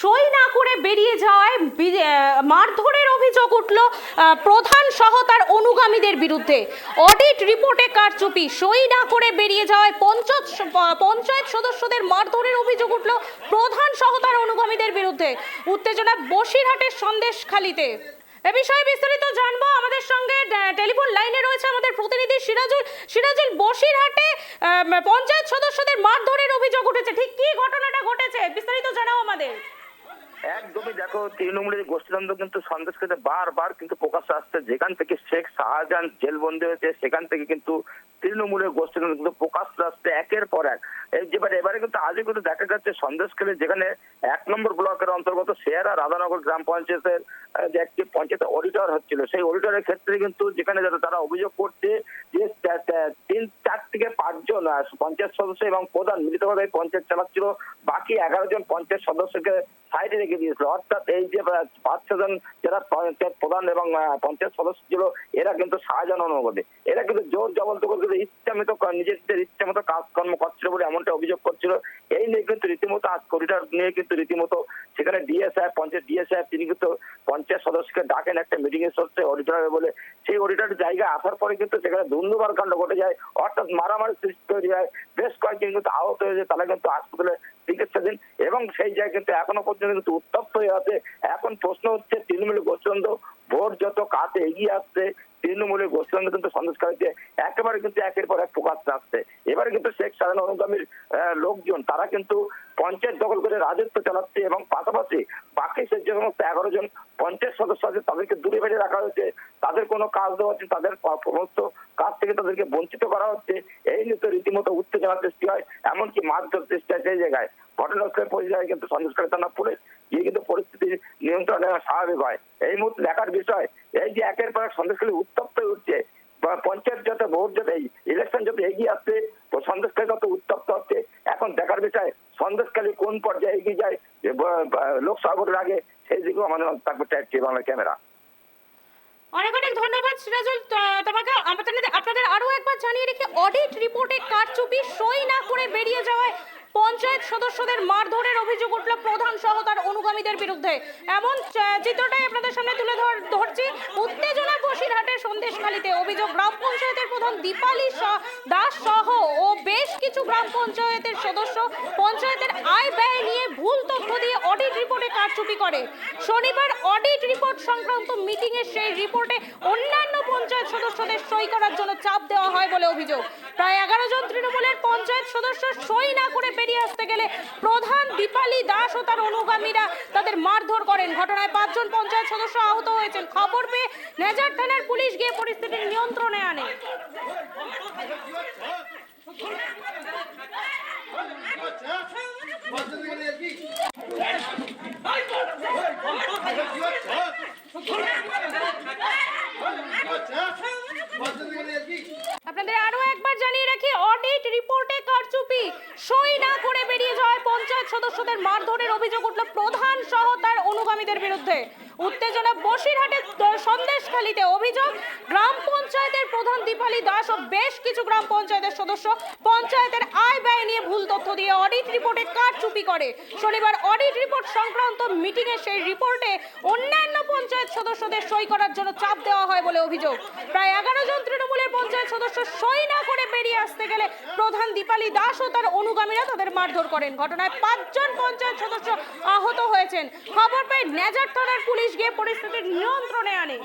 সই না করে বেরিয়ে যাওয়ায় মারধরের অভিযোগ উঠল প্রধান সহ তার অনুগামীদের বিরুদ্ধে। অডিট রিপোর্টে কারচুপি, সই না করে বেরিয়ে যাওয়ায় পঞ্চায়েত পঞ্চায়েত সদস্যদের মারধরের অভিযোগ উঠল, প্রধান সহ তার অনুগামীদের বিরুদ্ধে। উত্তেজনা বসিরহাটের সন্দেশখালিতে। এ বিষয়ে বিস্তারিত জানব। আমাদের সঙ্গে টেলিফোন লাইনে রয়েছে আমাদের প্রতিনিধি সিরাজুল সিরাজুল বসিরহাটে পঞ্চায়েত সদস্যদের মারধরের অভিযোগ উঠেছে। ঠিক কি ঘটনাটা ঘটেছে? বিস্তারিত জানাও আমাদের। একদমই দেখো, তৃণমূলের গোষ্ঠীদ্বন্দ্ব কিন্তু সন্দেশকে বারবার কিন্তু প্রকাশ আসছে। যেখান থেকে শেখ শাহজাহান জেলবন্দি হয়েছে, সেখান থেকে কিন্তু তৃণমূলের গোষ্ঠীদ্বন্দ্ব কিন্তু প্রকাশ আসছে একের পর এক। এই যেবারে, এবারে কিন্তু আজও কিন্তু দেখা যাচ্ছে সন্দেশখালী যেখানে এক নম্বর ব্লকের অন্তর্গত শেয়ারা রাধানগর গ্রাম পঞ্চায়েতের যে একটি পঞ্চায়েত অডিটর হচ্ছিল। সেই অডিটরের ক্ষেত্রে কিন্তু যেখানে তারা অভিযোগ করছে যে তিন, চার থেকে পাঁচজন পঞ্চায়েত সদস্য এবং প্রধান মিলিতভাবে পঞ্চায়েত চালাচ্ছিল। বাকি এগারো জন পঞ্চায়েত সদস্যকে সাইডে রেখে দিয়েছিল। অর্থাৎ এই যে পাঁচ ছজন যারা পঞ্চায়েত প্রধান এবং পঞ্চায়েত সদস্য ছিল, এরা কিন্তু শাহজাহান অনুগতে এরা কিন্তু জোর জবরদখল করে কিন্তু ইচ্ছামিত ক- নিজেদের ইচ্ছামতো কাজকর্ম করছিল বলে এমনটা অভিযোগ করছিল। এই নিয়ে কিন্তু রীতিমতো আজ করিডর নিয়ে কিন্তু রীতিমতো সেখানে ডিএসআই পঞ্চায়েত ডিএসআই তিনি কিন্তু পঞ্চায়েত সদস্যকে ডাকেন একটা মিটিং এর সত্ত্বে অডিটর বলে। সেই অডিটর জায়গায় আসার পরে কিন্তু সেখানে ধুন্ধুবার কাণ্ড ঘটে যায়। অর্থাৎ মারামারি সৃষ্টি তৈরি হয়। বেশ কয়েকজন কিন্তু আহত হয়েছে তারা কিন্তু হাসপাতালে চিকিৎসাধীন এবং সেই জায়গায় কিন্তু এখনও পর্যন্ত কিন্তু উত্তপ্ত হয়ে আছে। এখন প্রশ্ন হচ্ছে তৃণমূলের গোষ্ঠীদ্বন্দ্ব ভোট যত কাছে এগিয়ে আসছে তৃণমূলের গোষ্ঠীদ্বন্দ্ব কিন্তু সন্দেশকারীতে একেবারে কিন্তু একের পর এক প্রকাশ আসছে। এবারে কিন্তু শেখ সাধারণ অনুগামীর লোকজন, তারা কিন্তু পঞ্চায়েত দখল করে রাজত্ব চালাচ্ছে এবং পাশাপাশি বাকি সে যে সমস্ত এগারো জন পঞ্চায়েত সদস্য আছে, তাদেরকে দূরে বেড়ে রাখা হয়েছে। তাদের কোনো কাজ দেওয়া হচ্ছে, তাদের সমস্ত কাজ থেকে তাদেরকে বঞ্চিত করা হচ্ছে। এই নিয়ে তো রীতিমতো উত্তেজনা সৃষ্টি হয়, এমনকি মারধর সৃষ্টি হয় সেই জায়গায়। ঘটনাস্থলে পর্যায়ে কিন্তু সন্দেশকারী থানা পুলিশ, গিয়ে কিন্তু পরিস্থিতি নিয়ন্ত্রণে স্বাভাবিক হয়। এই মুহূর্তে দেখার বিষয়, এই যে একের পর এক সন্দেশখালী উত্তপ্ত উঠছে পঞ্চায়েত যত ভোট যত ইলেকশন যত এগিয়ে আসছে ও সন্দেশখালী তত উত্তপ্ত হচ্ছে, এখন দেখার বিষয় সন্দেশখালী কোন পর্যায়ে এগিয়ে যায় লোকসভা ভোটের আগে সেই দিকেও আমাদের ট্যাক্সি বাংলা ক্যামেরা অনেক অনেক ধন্যবাদ সিরাজুল তোমাকে আপনাদের আপনাদের আরও একবার জানিয়ে রেখে অডিট রিপোর্টে কারচুপি সই না করে বেরিয়ে যাওয়ায় পঞ্চায়েত সদস্যদের মারধরের অভিযোগ উঠল প্রধান সহ তার অনুগামীদের বিরুদ্ধে। এমন চিত্রটাই আপনাদের সামনে তুলে ধর- ধরছি। উত্তেজনা বসিরহাটের সন্দেশখালীতে অভিযোগ, গ্রাম পঞ্চায়েতের প্রধান দীপালি দাস সহ গ্রাম পঞ্চায়েতের সদস্য পঞ্চায়েতের আয় ব্যয় নিয়ে ভুল তথ্য দিয়ে অডিট রিপোর্টে কারচুপি করে। শনিবার অডিট রিপোর্ট সংক্রান্ত মিটিংয়ে সেই রিপোর্টে অন্যান্য পঞ্চায়েত সদস্যদের সই করার জন্য চাপ দেওয়া হয় বলে অভিযোগ। প্রায় এগারো জন তৃণমূলের পঞ্চায়েত সদস্য সই না করে বেরিয়ে আসতে গেলে প্রধান দীপালি দাস ও তার অনুগামীরা তাদের মারধর করেন। ঘটনায় পাঁচজন পঞ্চায়েত সদস্য আহত হয়েছেন। খবর পেয়ে নেজার থানার পুলিশ গিয়ে পরিস্থিতি নিয়ন্ত্রণে আনে। আপনাদের আরও একবার জানিয়ে রাখি অডিট রিপোর্টে কারচুপি। সই না করে বেরিয়ে যাওয়ায় পঞ্চায়েত সদস্যদের মারধরের অভিযোগ উঠল প্রধান সহ তার অনুগামীদের বিরুদ্ধে। উত্তেজনা বসিরহাটের সন্দেশখালীতে অভিযোগ, গ্রাম পঞ্চায়েতের প্রধান দীপালি দাস ও বেশ কিছু গ্রাম পঞ্চায়েতের সদস্য পঞ্চায়েতের আয় ব্যয় নিয়ে ভুল তথ্য দিয়ে অডিট রিপোর্টে কারচুপি করে? শনিবার অডিট রিপোর্ট সংক্রান্ত মিটিংয়ে সেই রিপোর্টে অন্যান্য পঞ্চায়েত সদস্যদের সই করার জন্য চাপ দেওয়া হয় বলে অভিযোগ। প্রায় এগারো জন তৃণমূলের পঞ্চায়েত সদস্য সই না করে বেরিয়ে আসতে গেলে প্রধান দীপালি দাস ও তার অনুগামীরা তাদের মারধর করেন। ঘটনায় পাঁচজন পঞ্চায়েত সদস্য আহত হয়েছেন। খবর পেয়ে নেজার থানার পুলিশ গিয়ে পরিস্থিতির নিয়ন্ত্রণে আনে।